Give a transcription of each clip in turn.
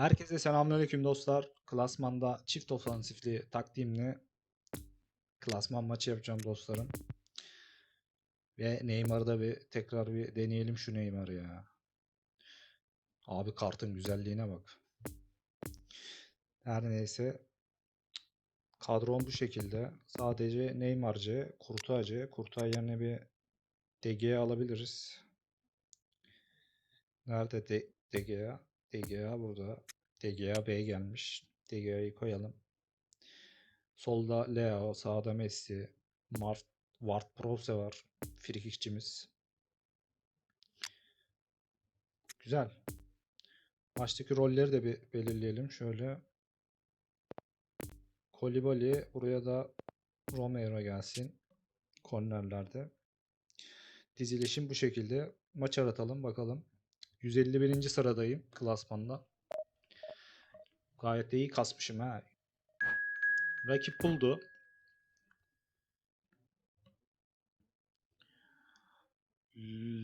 Herkese selamünaleyküm dostlar. Klasmanda çift ofansifli taktiğimle klasman maçı yapacağım dostlarım. Ve Neymar'da bir tekrar bir deneyelim şu Neymar'ı ya. Abi kartın güzelliğine bak. Her neyse. Kadron bu şekilde. Sadece Neymar'cı, Kurtaycı. Kurtay yerine bir DG alabiliriz. Nerede De DGA? Burada. DGA B gelmiş. DGA'yı koyalım. Solda Leo, sağda Messi, Mart, Ward Prowse var. Frikikçimiz. Güzel. Maçtaki rolleri de bir belirleyelim. Şöyle. Kolibali buraya da Romero gelsin. Kornerlerde. Dizilişim bu şekilde. Maç aratalım bakalım. 151. sıradayım klasmanda. Gayet iyi kasmışım ha. Rakip buldu.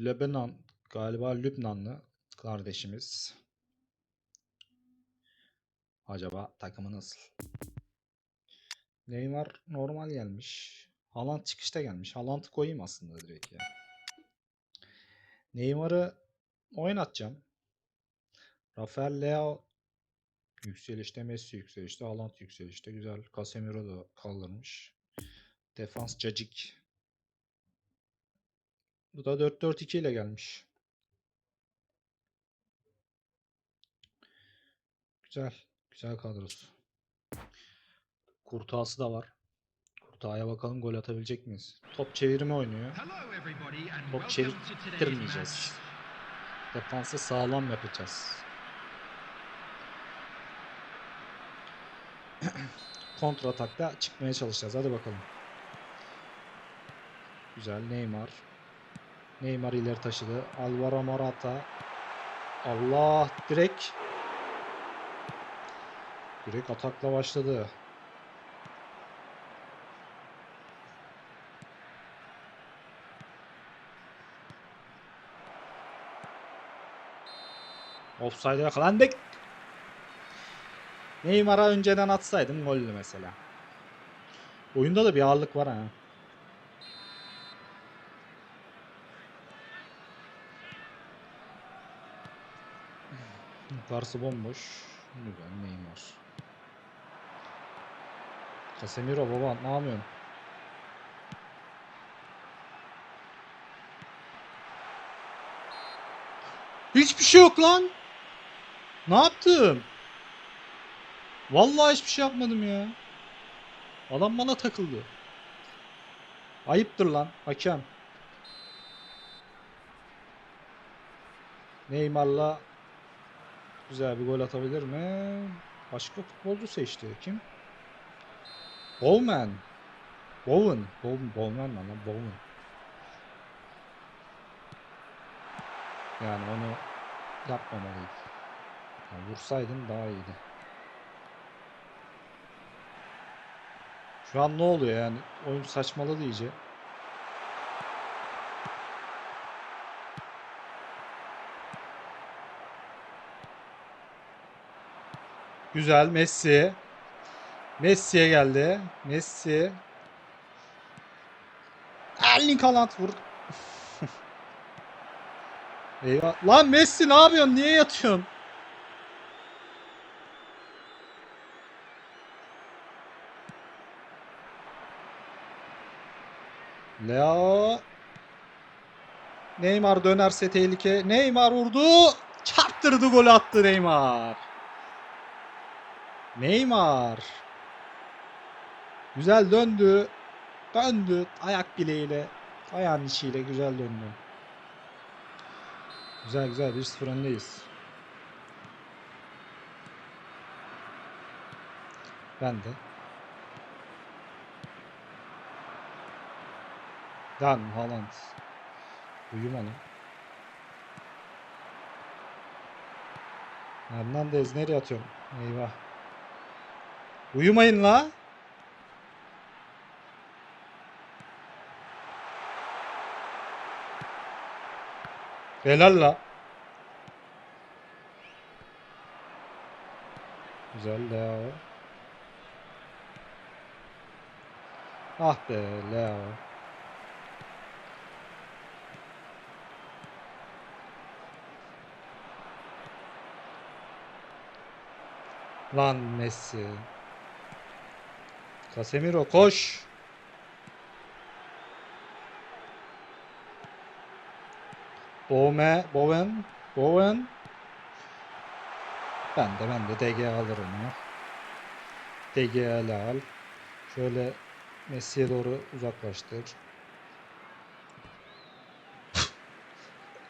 Lebanon galiba Lübnanlı kardeşimiz. Acaba takımı nasıl? Neymar normal gelmiş. Haaland çıkışta gelmiş. Haaland'ı koyayım aslında direkt ya. Neymar'ı oynatacağım. Rafael Leao yükselişte, Messi yükselişte, Haaland yükselişte. Güzel. Casemiro da kaldırmış. Defans cacık. Bu da 4-4-2 ile gelmiş. Güzel. Güzel kadrosu. Kurtağısı da var. Kurtağıya bakalım gol atabilecek miyiz? Top çevirme oynuyor. Top çevirttirmeyeceğiz. Defansı sağlam yapacağız. Kontra atakta çıkmaya çalışacağız. Hadi bakalım. Güzel Neymar. Neymar ileri taşıdı. Alvaro Morata. Allah direkt direkt atakla başladı. Offside'e yakalandık. Neymar'a önceden atsaydım gollü mesela. Oyunda da bir ağırlık var ha. Yukarısı bomboş. Güzel Neymar. Casemiro baba ne yapıyorsun? Hiçbir şey yok lan. Ne yaptım? Vallahi hiçbir şey yapmadım ya. Adam bana takıldı. Ayıptır lan hakem. Neymar'la güzel bir gol atabilir mi? Başka futbolcu seçti. Kim? Bowman. Bowen. Bowen. Bowman mı lan? Bowen. Yani onu yapmamalıydı. Yani vursaydım daha iyiydi. Şu an ne oluyor yani? Oyun saçmaladı iyice. Güzel Messi. Messi'ye geldi. Messi. Erling Haaland vur. Eyvah. Lan Messi ne yapıyorsun? Niye yatıyorsun? Leo. Neymar dönerse tehlike. Neymar vurdu. Çarptırdı gol attı Neymar. Neymar. Güzel döndü. Döndü. Ayak bileğiyle. Ayağın içiyle güzel döndü. Güzel güzel 1-0 öndeyiz. Ben de. Dan Haaland. Uyuma lan. Hernandez nereye atıyorsun? Eyvah. Uyumayın la. Helal la. Güzel Leo. Ah be Leo. Lan Messi. Casemiro koş. Bowman, Bowen, Bowen. Ben de ben de DG alırım ya. DG al. Şöyle Messi'ye doğru uzaklaştır.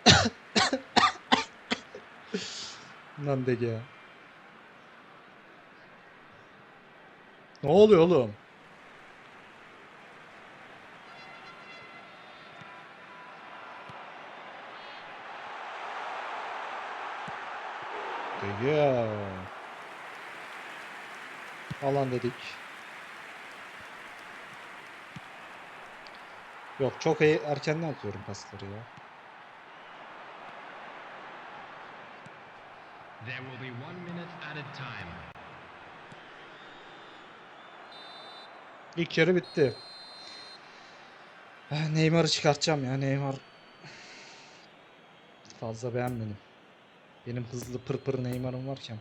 Lan DG. Ne oluyor oğlum? Ya. Alan dedik. Yok çok iyi erkenden atıyorum pasları ya. There will be one minute added time. İlk yarı bitti. Ah, Neymar'ı çıkartacağım ya Neymar. Fazla beğenmedim. Benim hızlı pır pır Neymar'ım varken.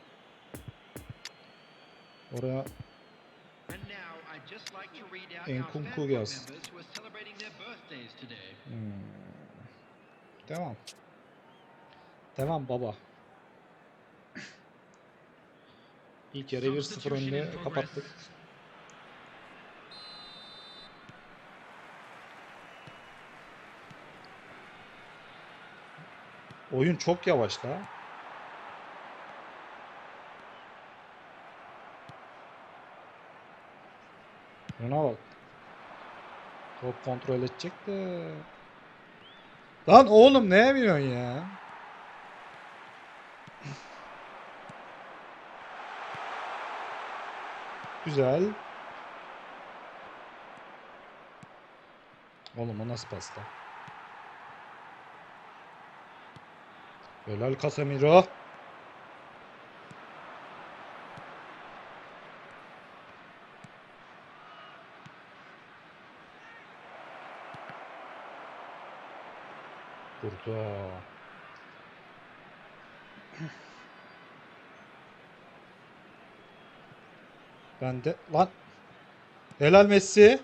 Oraya Enkunku gelsin. Hmm. Devam. Devam baba. İlk yarı 1-0 önde kapattık. Oyun çok yavaş la. Buna bak. Top kontrol edecek de. Lan oğlum neye biliyorsun ya? Güzel. Oğlum o nasıl pasta? Helal Casemiro. Burada. Ben de lan. Helal Messi.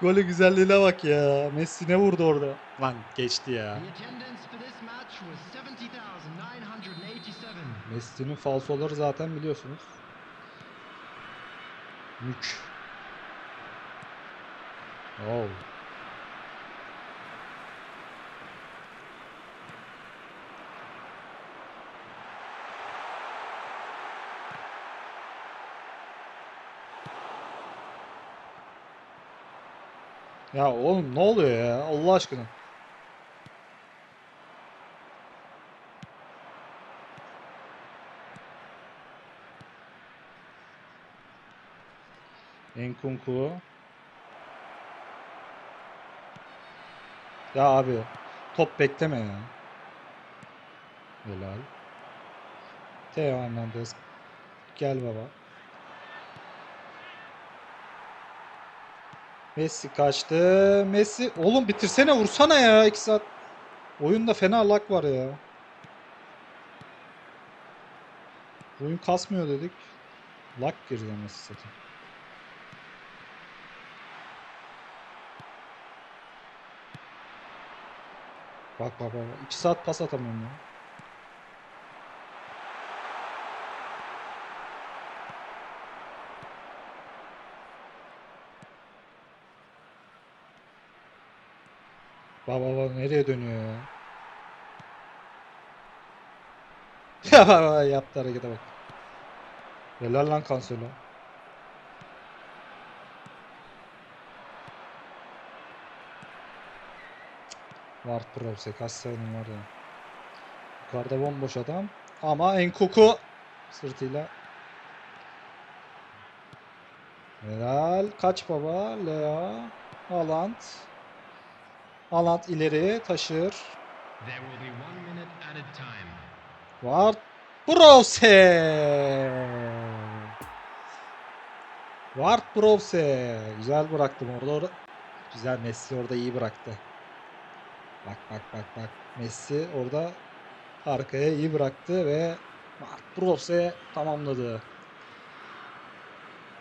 Şu golün güzelliğine bak ya. Messi ne vurdu orada? Lan geçti ya. The attendance for this match was 70,987. Messi'nin falsoları zaten biliyorsunuz. Mük. Oh. Ya oğlum ne oluyor ya Allah aşkına. Enkunku. Ya abi top bekleme ya. Helal. Teo Hernandez. Gel baba. Messi kaçtı. Messi oğlum bitirsene vursana ya 2 saat. Oyunda fena lag var ya. Oyun kasmıyor dedik. Lag girdi Messi satayım. Bak bak bak. 2 saat pas atamıyorum ya. Bak bak nereye dönüyor ya. Ya bak yaptı harekete bak. Helal lan Cancelo. Var Prowse kaç sayının var ya. Yukarıda bomboş adam. Ama Enkuku sırtıyla. Helal. Kaç baba. Lea. Haaland. Haaland ileri taşır. Var. Brose. Ward Brose. Güzel bıraktım orada. orada. Güzel Messi orada iyi bıraktı. Bak bak bak bak. Messi orada arkaya iyi bıraktı ve Ward Brose tamamladı.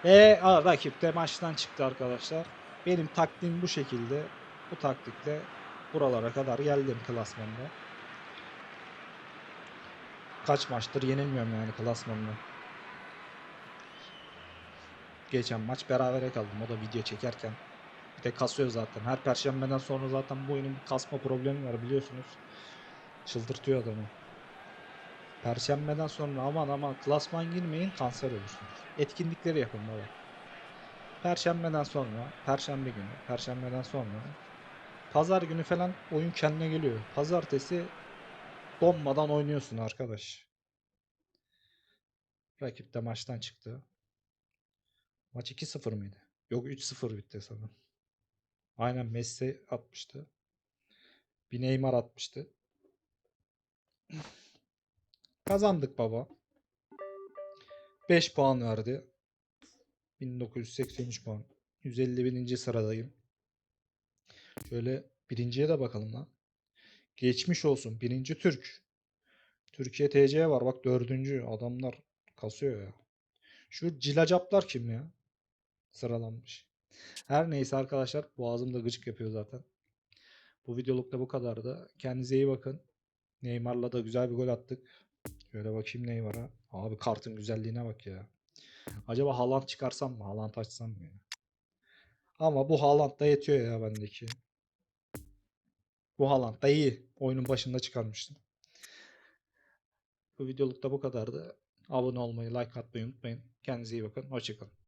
Ve aa, rakip de maçtan çıktı arkadaşlar. Benim taktiğim bu şekilde. Bu taktikle buralara kadar geldim klasmanda. Kaç maçtır yenilmiyorum yani klasmanda. Geçen maç berabere kaldım. O da video çekerken. Bir de kasıyor zaten. Her perşembeden sonra zaten bu oyunun kasma problemi var biliyorsunuz. Çıldırtıyor adamı. Perşembeden sonra aman aman klasman girmeyin kanser olursunuz. Etkinlikleri yapın baba. Perşembeden sonra, perşembe günü, perşembeden sonra pazar günü falan oyun kendine geliyor. Pazartesi donmadan oynuyorsun arkadaş. Rakip de maçtan çıktı. Maç 2-0 mıydı? Yok 3-0 bitti sanırım. Aynen Messi atmıştı. Bir Neymar atmıştı. Kazandık baba. 5 puan verdi. 1983 puan. 151. sıradayım. Şöyle birinciye de bakalım lan. Geçmiş olsun. Birinci Türk. Türkiye TC var. Bak dördüncü. Adamlar kasıyor ya. Şu cilacaplar kim ya? Sıralanmış. Her neyse arkadaşlar. Boğazım da gıcık yapıyor zaten. Bu videoluk da bu kadardı. Kendinize iyi bakın. Neymar'la da güzel bir gol attık. Şöyle bakayım Neymar'a. Abi kartın güzelliğine bak ya. Acaba Haaland çıkarsam mı? Haaland açsam mı? Ama bu Haaland da yetiyor ya bendeki. Bu Haaland da iyi. Oyunun başında çıkarmıştım. Bu videoluk da bu kadardı. Abone olmayı, like atmayı unutmayın. Kendinize iyi bakın. Hoşçakalın.